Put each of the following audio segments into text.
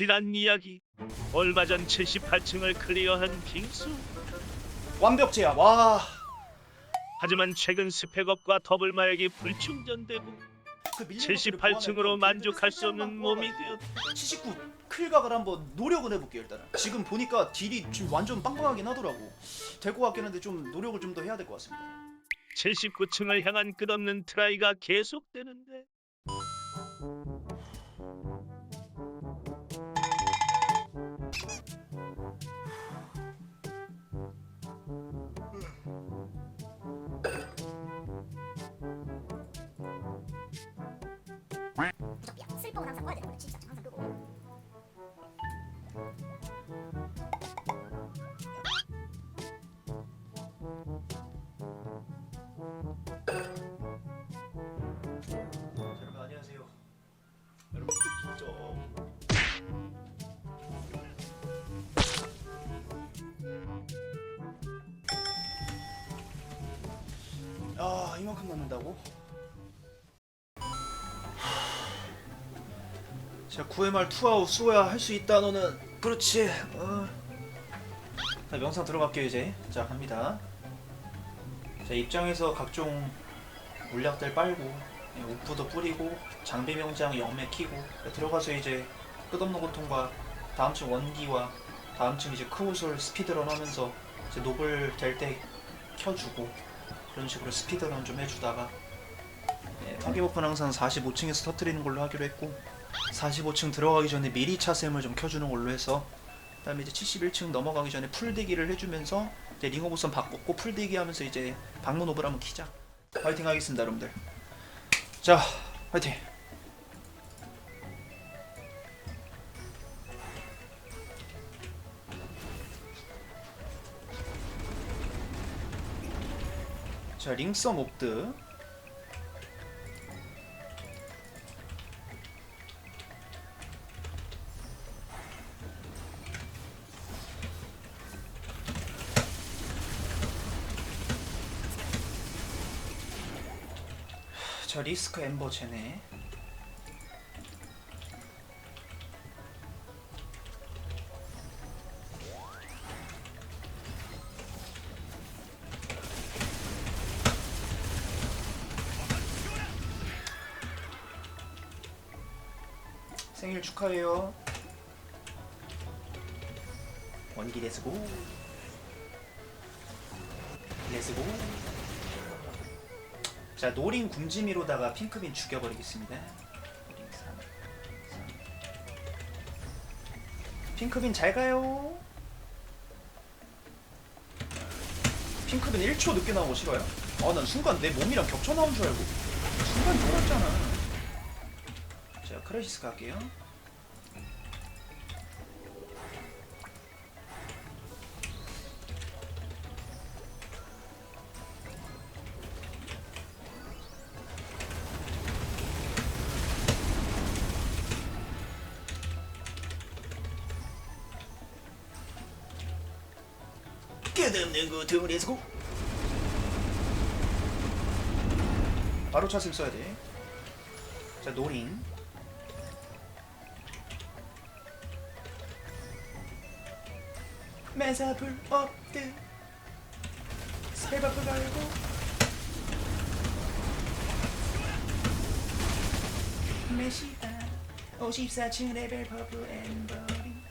지난 이야기. 얼마 전 78층을 클리어한 빙수. 완벽제야. 와. 하지만 최근 스펙업과 더블 마약이 불충전되고 그 밀린 78층으로 만족할 수 없는 몸이 되었다. 79 클각을 한번 노력을 해볼게요 일단은. 지금 보니까 딜이 지금 완전 빵빵하긴 하더라고. 될 것 같긴 한데 좀 노력을 좀 더 해야 될 것 같습니다. 79층을 향한 끝없는 트라이가 계속되는데 이만큼 남는다고? 자 9회말 투아웃 수호야 할 수 있다 너는 그렇지 어. 자 명상 들어갈게요 이제 자 갑니다 자 입장에서 각종 물약들 빨고 예, 우프도 뿌리고 장비 명장 염에 키고 들어가서 이제 끝없는 고통과 다음 층 원기와 다음 층 이제 크우솔 스피드런 하면서 이제 노블 될 때 켜주고 그런 식으로 스피드런 좀 해주다가 예, 파괴버프는 항상 45층에서 터트리는 걸로 하기로 했고 45층 들어가기 전에 미리 차샘을 좀 켜주는 걸로 해서 그 다음에 이제 71층 넘어가기 전에 풀디기를 해주면서 이제 링어 보선 바꿨고 풀디기 하면서 이제 방문 오블 한번 키자. 파이팅 하겠습니다 여러분들. 자 파이팅 자 링썸 옵드. 자 리스크 엠버 쟤네 생일 축하해요 원기 레츠고 레츠고 자 노린 굶지미로다가 핑크빈 죽여버리겠습니다. 핑크빈 잘 가요. 핑크빈 1초 늦게 나오고 싫어요? 아 난 순간 내 몸이랑 겹쳐 나온 줄 알고 순간 돌았잖아. 자 크레시스 갈게요. 끝없는 고통을 해서고 바로 차승 써야 돼. 자 노린. 메사불 업드 세바프 갈고. 메시다 54층 레벨 퍼블 엠버링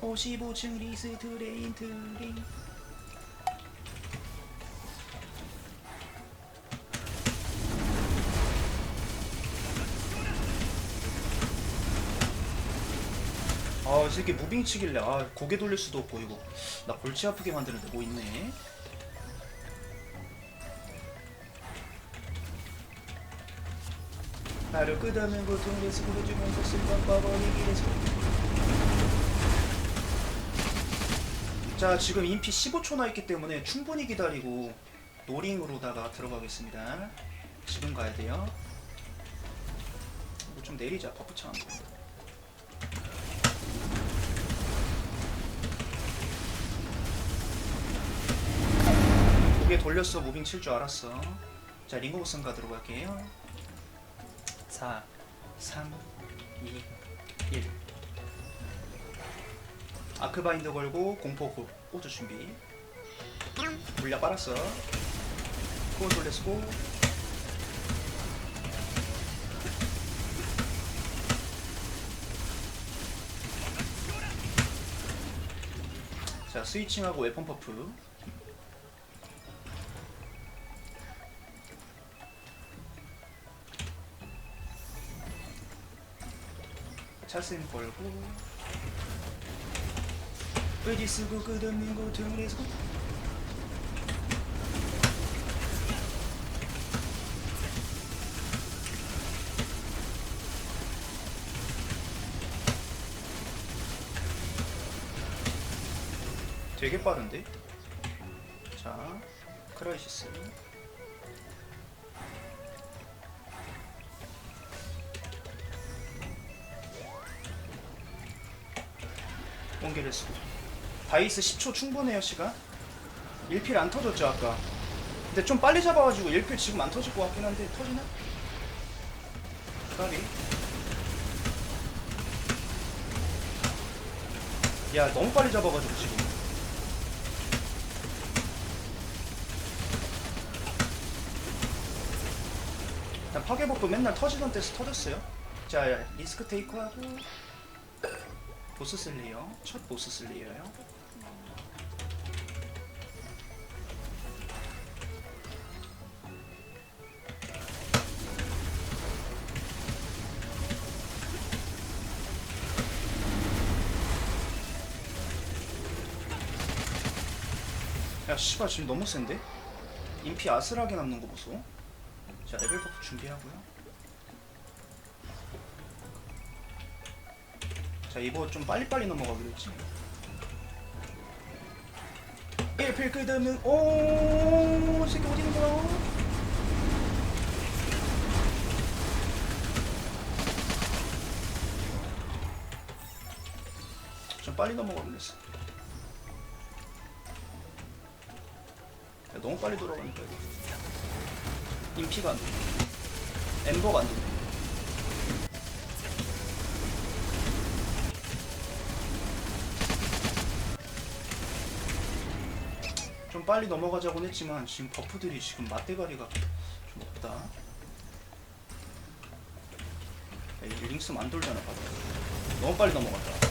오십오 층 리스 트레인 트레인 아, 이 새끼 무빙 치길래 아, 고개 돌릴 수도 없고 이거. 나 골치 아프게 만드는데 뭐 있네. 나를 끝없는 고통에서 부르주면서 슬픔 빠버리기에서. 자 지금 인피 15초 나있기 때문에 충분히 기다리고 노링으로다가 들어가겠습니다. 지금 가야 돼요. 이거 좀 내리자 버프 창 돌렸어 무빙 칠 줄 알았어. 자 링고 보슨가 들어갈게요. 4 3 2 1 아크바인드 걸고 공포 고- 꽂을 준비. 물약 빨았어. 코어 돌렸고. 자 스위칭하고 웨폰 퍼프 차스임 걸고 의지 쓰고 끝없는 고통에서 되게 빠른데? 자, 크라이시스. 원기를 쓰고. 바이스 10초 충분해요, 시간. 1필 안 터졌죠, 아까. 근데 좀 빨리 잡아가지고 1필 지금 안 터질 것 같긴 한데, 터지나? 까비. 야, 너무 빨리 잡아가지고 지금. 일단 파괴복도 맨날 터지던 때서 터졌어요. 자, 리스크 테이커하고 보스 슬레이어. 첫 보스 슬레이어요. 야, 씨발 지금 너무 센데? 인피 아슬하게 남는 거 보소. 자, 레벨 버프 준비하고요. 자, 이거 좀 빨리빨리 넘어가기로 했지. 1필 끝없는 오, 새끼 어디 있는 거야? 좀 빨리 넘어가기로 했어. 야, 너무 빨리 돌아가니까. 인피가 안 돼. 엠버가 안 돼. 빨리 넘어가자곤 했지만 지금 버프들이 지금 맞대가리가 좀 없다. 야, 이 링스면 안 돌잖아, 봐봐. 너무 빨리 넘어갔다.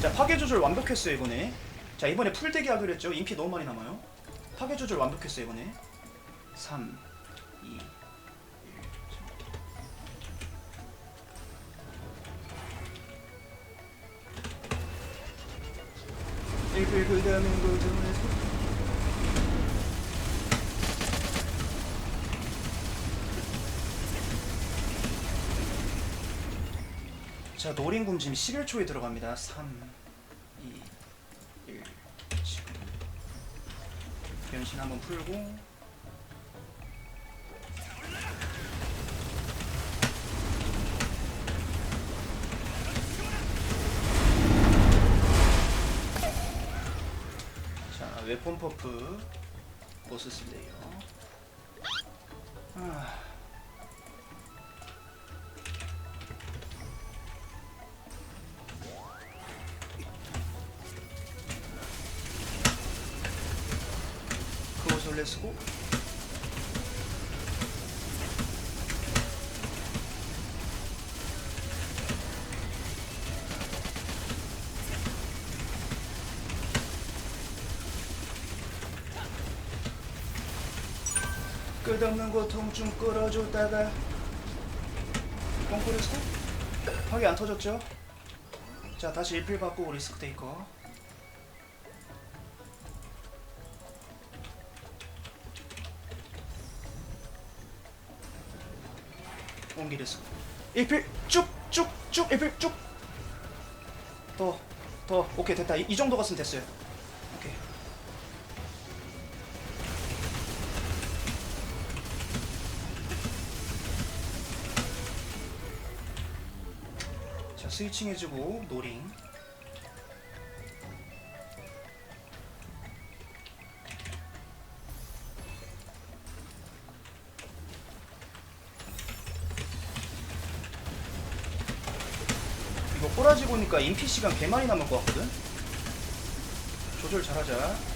자 파괴 조절 완벽했어요 이번에 자 이번에 풀대기 하기로 했죠 인피 너무 많이 남아요 파괴 조절 완벽했어요 이번에 3 2 1 1필 그다음은 고정에서 자 노린궁 지금 11초에 들어갑니다. 3 2 1 지금 변신 한번 풀고 웨폰 퍼프 보스 슬레이어 아. 그것을 내쓰고 끝없는 고통 좀 끌어줬다가 뻥꾸려서 확이 안 터졌죠? 자 다시 일필 받고 리스크 테이커 옮기렸어. 1필 쭉쭉쭉 1필 쭉. 더, 더. 오케이 됐다. 이, 이 정도 갔으면 됐어요. 스위칭 해주고 노링. 이거 꼬라지 보니까 인피 시간 개 많이 남을 것 같거든? 조절 잘하자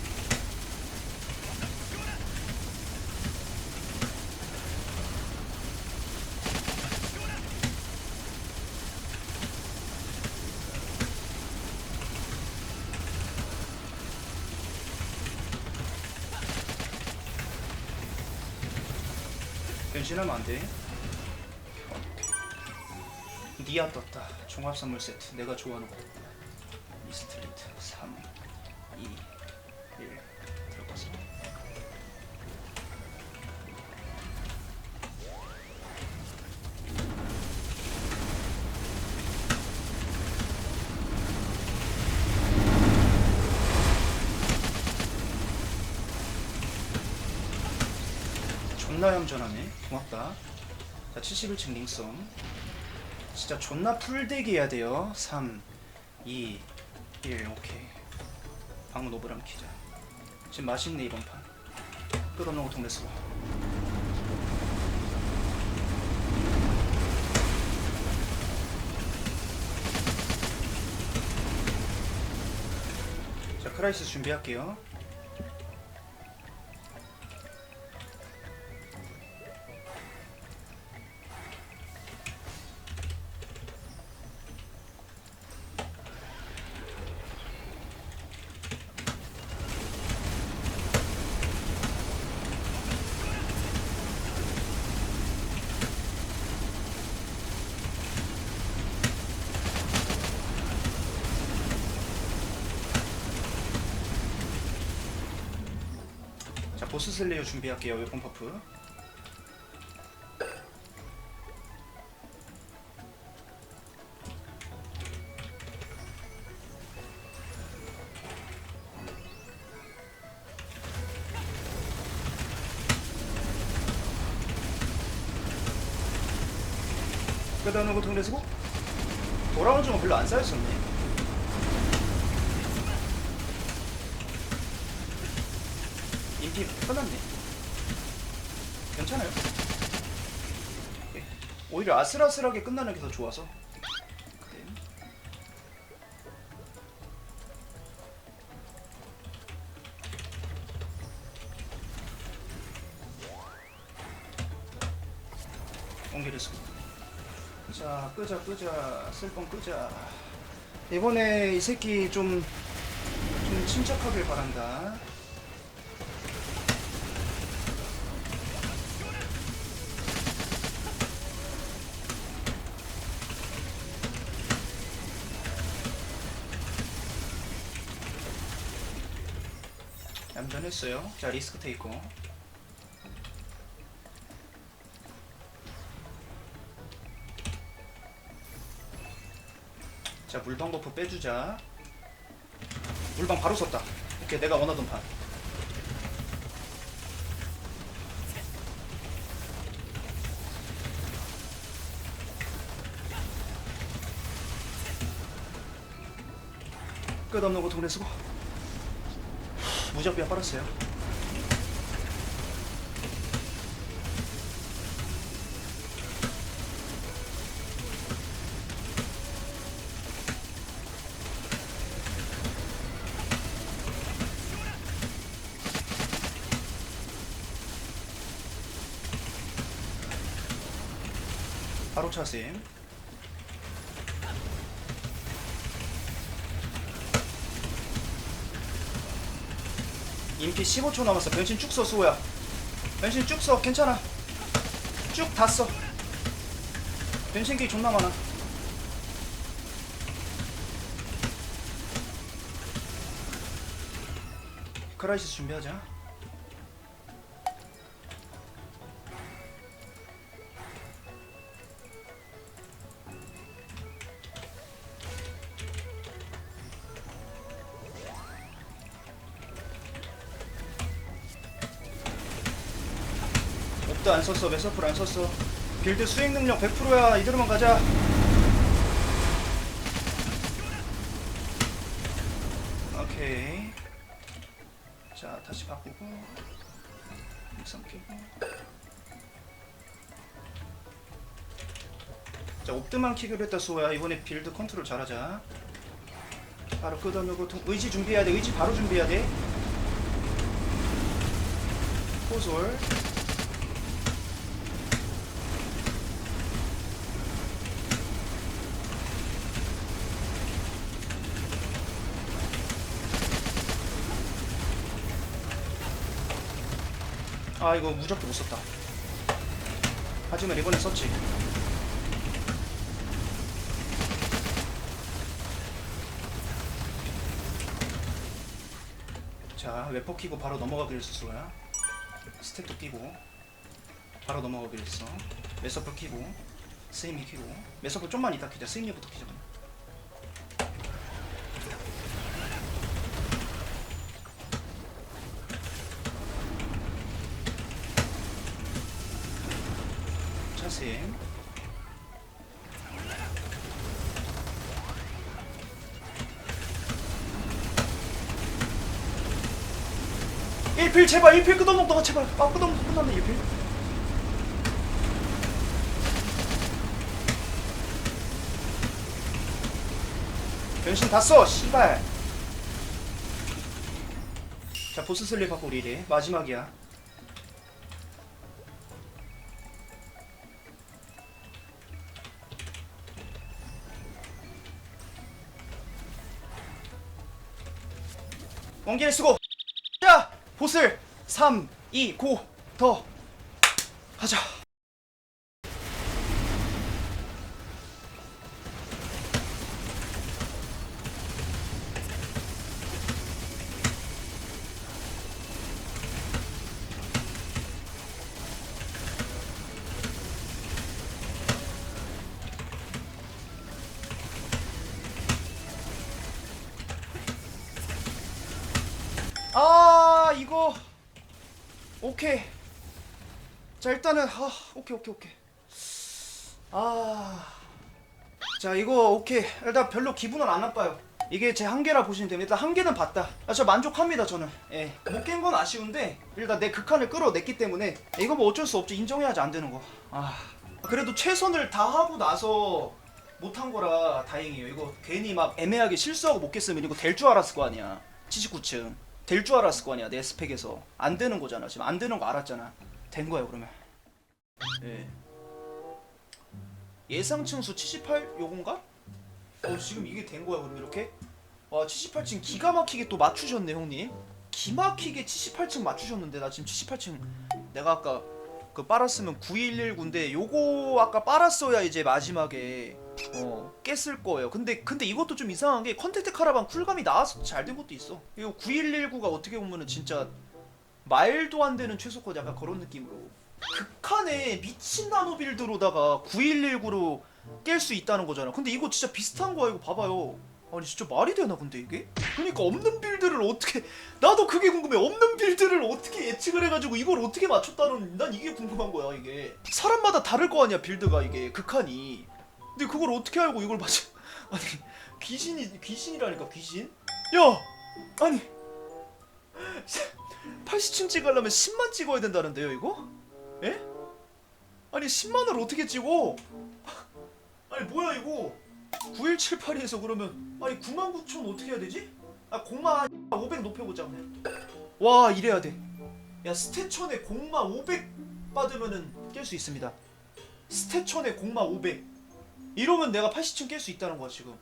변신하면 안 돼. 니아 떴다. 종합 선물 세트. 내가 좋아하는 거. 이스트리트 3, 2, 1 들어가서. 존나 얌전하네. 고맙다. 자, 71층 링썸. 진짜 존나 풀대기 해야 돼요. 3, 2, 1, 오케이. 방문 오브람 키자. 지금 맛있네, 이번 판. 고통 레스고. 자, 크라이스 준비할게요. 슬레이어 준비할게요. 웨폰 퍼프? 끝없는 고통 내쓰고 돌아오는 중은 별로 안 쌓였었네 인피 끝났네. 괜찮아요. 예. 오히려 아슬아슬하게 끝나는 게 더 좋아서. 옮기를 쓰고. 자, 끄자, 끄자. 쓸건 끄자. 이번에 이 새끼 좀, 좀 침착하길 바란다. 했어요. 자 리스크 테이커. 자 물방 버프 빼주자. 물방 바로 썼다. 오케이 내가 원하던 판. 끝없는 고통 내쓰고 무적비가 빨았어요. 바로 차심. 인피 15초 남았어. 변신 쭉 써, 수호야. 변신 쭉 써. 괜찮아. 쭉 다 써. 변신기 존나 많아. 크라이시스 준비하자. 립도 안 썼어. 메서풀 안 썼어. 빌드 수익 능력 100%야. 이대로만 가자. 오케이. 자 다시 바꾸고. 육삼 끼고. 자 옵드만 킥을 했다 소야. 이번에 빌드 컨트롤 잘하자. 바로 끄어내고 의지 준비해야 돼. 의지 바로 준비해야 돼. 포솔. 아 이거 무적도 못 썼다. 하지만 이번엔 썼지. 자 웨퍼 키고 바로 넘어가기로 했어 수호야. 스택도 끼고 바로 넘어가기로 했어 메서프 키고 스임이 키고. 메서프 좀만 이따 키자. 스임이부터 키자 그냥. 차스임 일필 제발 일필 끄덕먹다가 제발. 아 끄덕먹 끝났네 일필. 변신 다 써 씨발. 자 보스 슬립 하고 우리 이제 마지막이야. 원기를 쓰고. 자 보슬 3 2 고. 더. 가자 오케이. 자 일단은 아 오케이 오케이 오케이. 아 자 이거 오케이. 일단 별로 기분은 안 나빠요. 이게 제 한계라 보시면 됩니다. 일단 한계는 봤다. 아, 저 만족합니다 저는. 예 못 깬 건 아쉬운데 일단 내 극한을 끌어냈기 때문에 이거 뭐 어쩔 수 없죠 인정해야지 안 되는 거아. 그래도 최선을 다하고 나서 못한 거라 다행이에요. 이거 괜히 막 애매하게 실수하고 못 깼으면 이거 될 줄 알았을 거 아니야. 79층 될 줄 알았을 거 아니야 내 스펙에서. 안 되는 거잖아. 지금 안 되는 거 알았잖아. 된 거야 그러면. 예. 예상층 수 78 요건가? 어 지금 이게 된 거야 그럼 이렇게? 와 78층 기가 막히게 또 맞추셨네 형님. 기막히게 78층 맞추셨는데 나 지금 78층 내가 아까 그 빨았으면 9119인데 요거 아까 빨았어야 이제 마지막에 어 깼을 거예요. 근데 근데 이것도 좀 이상한 게 컨택트 카라반 쿨감이 나와서 잘 된 것도 있어. 이거 9119가 어떻게 보면은 진짜 말도 안 되는 최소컷 약간 그런 느낌으로 극한의 미친 나노 빌드로다가 9119로 깰 수 있다는 거잖아. 근데 이거 진짜 비슷한 거야. 이거 봐봐요. 아니 진짜 말이 되나 근데 이게? 그러니까 없는 빌드를 어떻게 나도 그게 궁금해. 없는 빌드를 어떻게 예측을 해가지고 이걸 어떻게 맞췄다는 난 이게 궁금한 거야 이게. 사람마다 다를 거 아니야 빌드가 이게 극한이. 근데 그걸 어떻게 알고 이걸 맞춰? 아니 귀신이 귀신이라니까 귀신? 야 아니 80층 찍으려면 10만 찍어야 된다는데요 이거? 예? 아니 10만을 어떻게 찍어? 아니 뭐야 이거 9178에서 그러면 아니 9만 9천 어떻게 해야 되지? 아 공마 500 높여보자 그냥 와 이래야 돼야 스태천에 공마 500 받으면은 깰 수 있습니다 스태천에 공마 500 이러면 내가 80층 깰 수 있다는 거야 지금